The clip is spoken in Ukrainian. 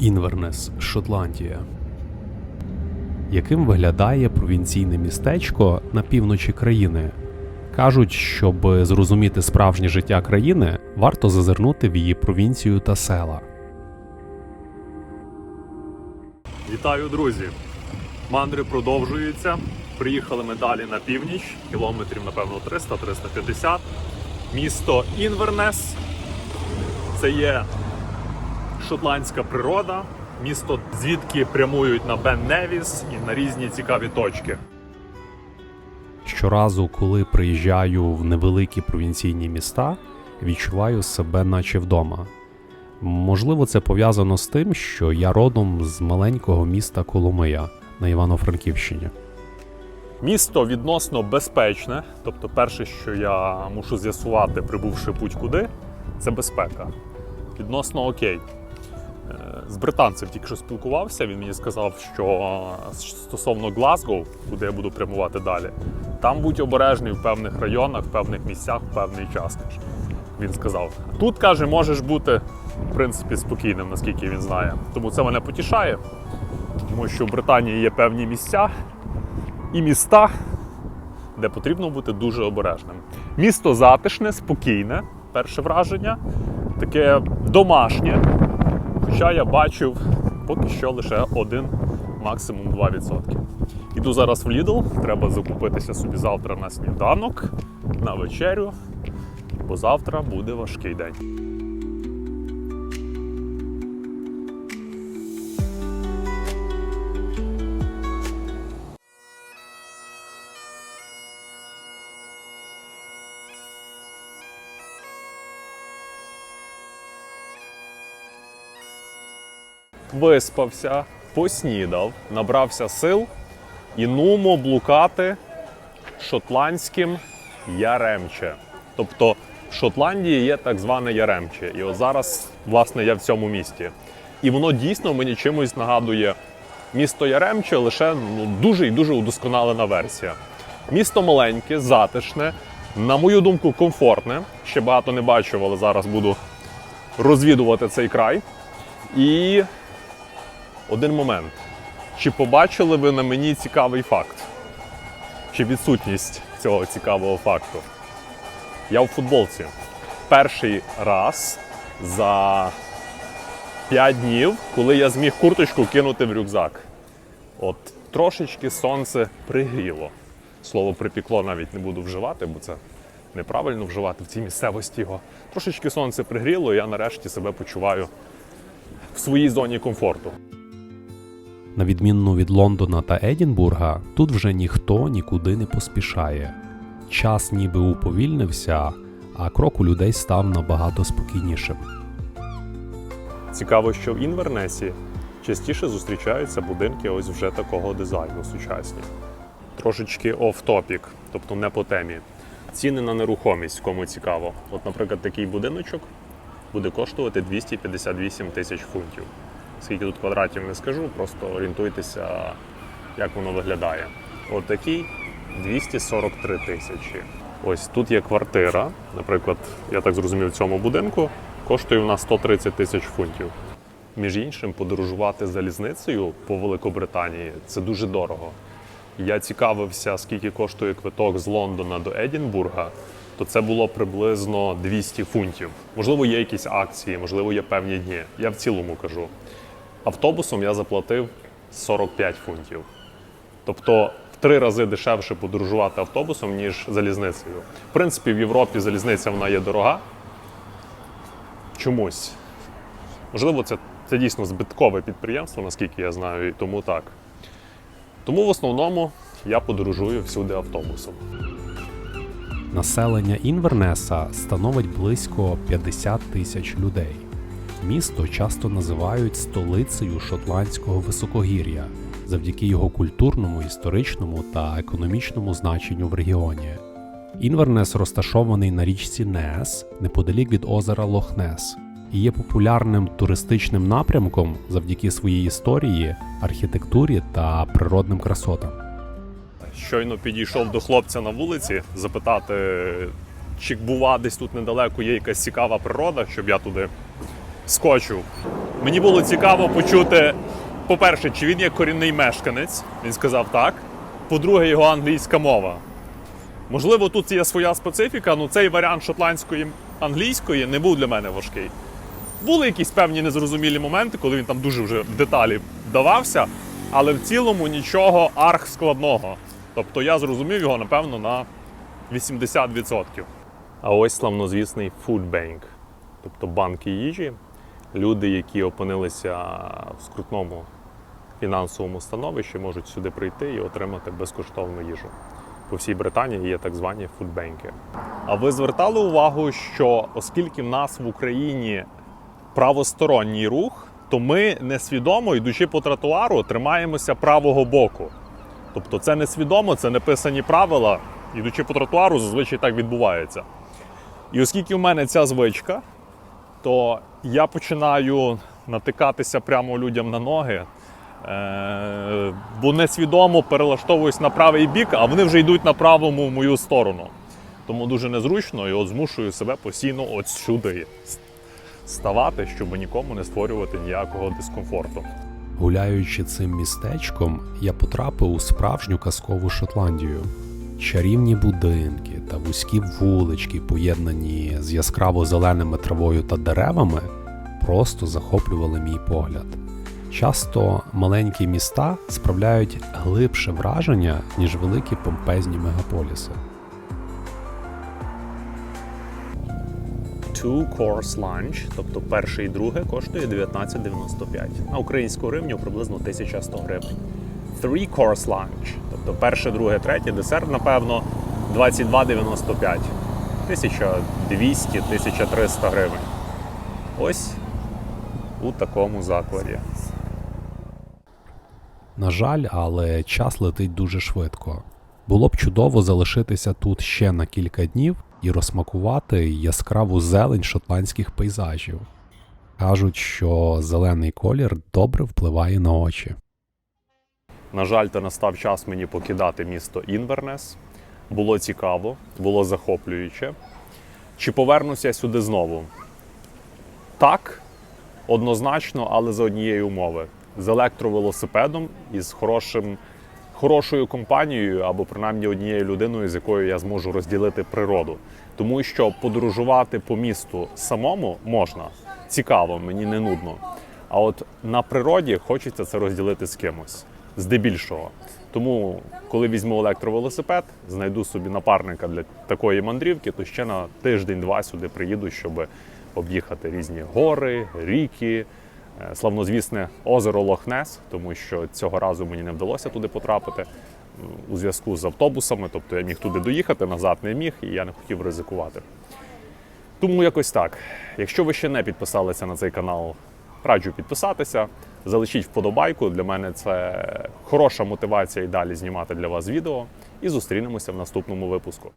Інвернес, Шотландія. Яким виглядає провінційне містечко на півночі країни? Кажуть, щоб зрозуміти справжнє життя країни, варто зазирнути в її провінцію та села. Вітаю, друзі! Мандри продовжуються. Приїхали ми далі на північ, кілометрів, напевно, 300-350. Місто Інвернес. Це є шотландська природа, місто, звідки прямують на Бен Невіс і на різні цікаві точки. Щоразу, коли приїжджаю в невеликі провінційні міста, відчуваю себе наче вдома. Можливо, це пов'язано з тим, що я родом з маленького міста Коломия на Івано-Франківщині. Місто відносно безпечне. Тобто, перше, що я мушу з'ясувати, прибувши будь-куди, це безпека. Відносно окей. З британцем тільки що спілкувався. Він мені сказав, що стосовно Глазго, куди я буду прямувати далі, там будь обережний в певних районах, в певних місцях, в певний час. каже. Він сказав. Тут каже, можеш бути в принципі спокійним, наскільки він знає. Тому це мене потішає, тому що в Британії є певні місця, і міста, де потрібно бути дуже обережним. Місто затишне, спокійне, перше враження, таке домашнє. Хоча я бачив поки що лише один, максимум 2%. Іду зараз в Lidl, треба закупитися собі завтра на сніданок, на вечерю, бо завтра буде важкий день. Виспався, поснідав, набрався сил і нумо блукати шотландським Яремче. Тобто в Шотландії є так зване Яремче. І от зараз, власне, я в цьому місті. І воно дійсно мені чимось нагадує місто Яремче, лише ну, дуже і дуже удосконалена версія. Місто маленьке, затишне, на мою думку, комфортне. Ще багато не бачив, але зараз буду розвідувати цей край. І один момент. Чи побачили ви на мені цікавий факт? Чи відсутність цього цікавого факту? Я в футболці. Перший раз за 5 днів, коли я зміг курточку кинути в рюкзак. От трошечки сонце пригріло. Слово припікло навіть не буду вживати, бо це неправильно вживати в цій місцевості його. Трошечки сонце пригріло, і я нарешті себе почуваю в своїй зоні комфорту. На відмінно від Лондона та Едінбурга, тут вже ніхто нікуди не поспішає. Час ніби уповільнився, а крок у людей став набагато спокійнішим. Цікаво, що в Інвернесі частіше зустрічаються будинки ось вже такого дизайну сучасні. Трошечки оф-топік, тобто не по темі. Ціни на нерухомість, кому цікаво. От, наприклад, такий будиночок буде коштувати 258 тисяч фунтів. Скільки тут квадратів не скажу, просто орієнтуйтеся, як воно виглядає. От такий 243 тисячі. Ось тут є квартира. Наприклад, я так зрозумів, в цьому будинку коштує у нас 130 тисяч фунтів. Між іншим, подорожувати залізницею по Великобританії це дуже дорого. Я цікавився, скільки коштує квиток з Лондона до Едінбурга, то це було приблизно 200 фунтів. Можливо, є якісь акції, можливо, є певні дні. Я в цілому кажу. Автобусом я заплатив 45 фунтів. Тобто в три рази дешевше подорожувати автобусом, ніж залізницею. В принципі, в Європі залізниця вона є дорога. Чомусь. Можливо, це, це дійсно збиткове підприємство, наскільки я знаю, і тому так. Тому в основному я подорожую всюди автобусом. Населення Інвернеса становить близько 50 тисяч людей. Місто часто називають столицею шотландського високогір'я завдяки його культурному, історичному та економічному значенню в регіоні. Інвернес розташований на річці Нес неподалік від озера Лохнес і є популярним туристичним напрямком завдяки своїй історії, архітектурі та природним красотам. Щойно підійшов до хлопця на вулиці запитати, чи бува десь тут недалеко є якась цікава природа, щоб я туди скочив. Мені було цікаво почути, по-перше, чи він є корінний мешканець. Він сказав так. По-друге, його англійська мова. Можливо, тут є своя специфіка, але цей варіант шотландської англійської не був для мене важкий. Були якісь певні незрозумілі моменти, коли він там дуже вже в деталі вдавався, але в цілому нічого архскладного. Тобто я зрозумів його, напевно, на 80%. А ось славнозвісний фудбенк, тобто банки їжі. Люди, які опинилися в скрутному фінансовому становищі, можуть сюди прийти і отримати безкоштовну їжу. По всій Британії є так звані фудбенки. А ви звертали увагу, що оскільки в нас в Україні правосторонній рух, то ми несвідомо, йдучи по тротуару, тримаємося правого боку. Тобто це несвідомо, це не писані правила. Йдучи по тротуару, зазвичай так відбувається. І оскільки в мене ця звичка, то я починаю натикатися прямо людям на ноги, е- бо несвідомо перелаштовуюсь на правий бік, а вони вже йдуть на правому в мою сторону. Тому дуже незручно і от змушую себе постійно от сюди ставати, щоб нікому не створювати ніякого дискомфорту. Гуляючи цим містечком, я потрапив у справжню казкову Шотландію. Чарівні будинки та вузькі вулички, поєднані з яскраво зеленими травою та деревами, просто захоплювали мій погляд. Часто маленькі міста справляють глибше враження, ніж великі помпезні мегаполіси. Two course lunch, тобто перше і друге, коштує 19,95. На українську гривню приблизно 1100 гривень. Three course lunch, тобто перше, друге, третє, десерт, напевно, 22,95. 1200-1300 гривень. Ось у такому закладі. На жаль, але час летить дуже швидко. Було б чудово залишитися тут ще на кілька днів і розсмакувати яскраву зелень шотландських пейзажів. Кажуть, що зелений колір добре впливає на очі. На жаль, то настав час мені покидати місто Інвернес. Було цікаво, було захоплююче. Чи повернуся я сюди знову? Так, однозначно, але за однієї умови: з електровелосипедом і з хорошим, хорошою компанією, або принаймні однією людиною, з якою я зможу розділити природу. Тому що подорожувати по місту самому можна. Цікаво, мені не нудно. А от на природі хочеться це розділити з кимось, здебільшого. Тому, коли візьму електровелосипед, знайду собі напарника для такої мандрівки, то ще на тиждень-два сюди приїду, щоб об'їхати різні гори, ріки, е, славнозвісне озеро Лохнес, тому що цього разу мені не вдалося туди потрапити у зв'язку з автобусами. Тобто я міг туди доїхати, назад не міг, і я не хотів ризикувати. Тому якось так. Якщо ви ще не підписалися на цей канал, раджу підписатися. Залишіть вподобайку. Для мене це хороша мотивація і далі знімати для вас відео. І зустрінемося в наступному випуску.